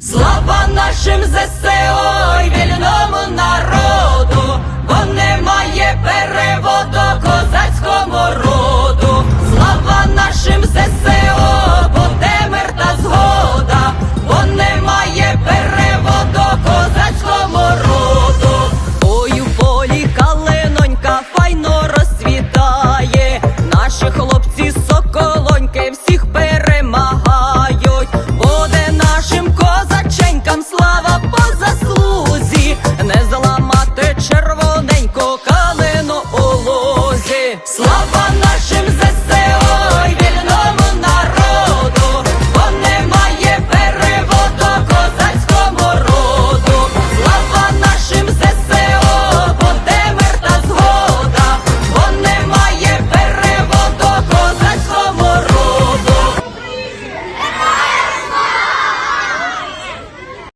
Слава нашим ЗСО і вільному народу, бо немає переводу козацькому роду, слава нашим ЗСО, бо де та згода, бо немає переводу козацькому роду. Ой, у полі калинонька файно розцвітає, наші хлопці соколо. по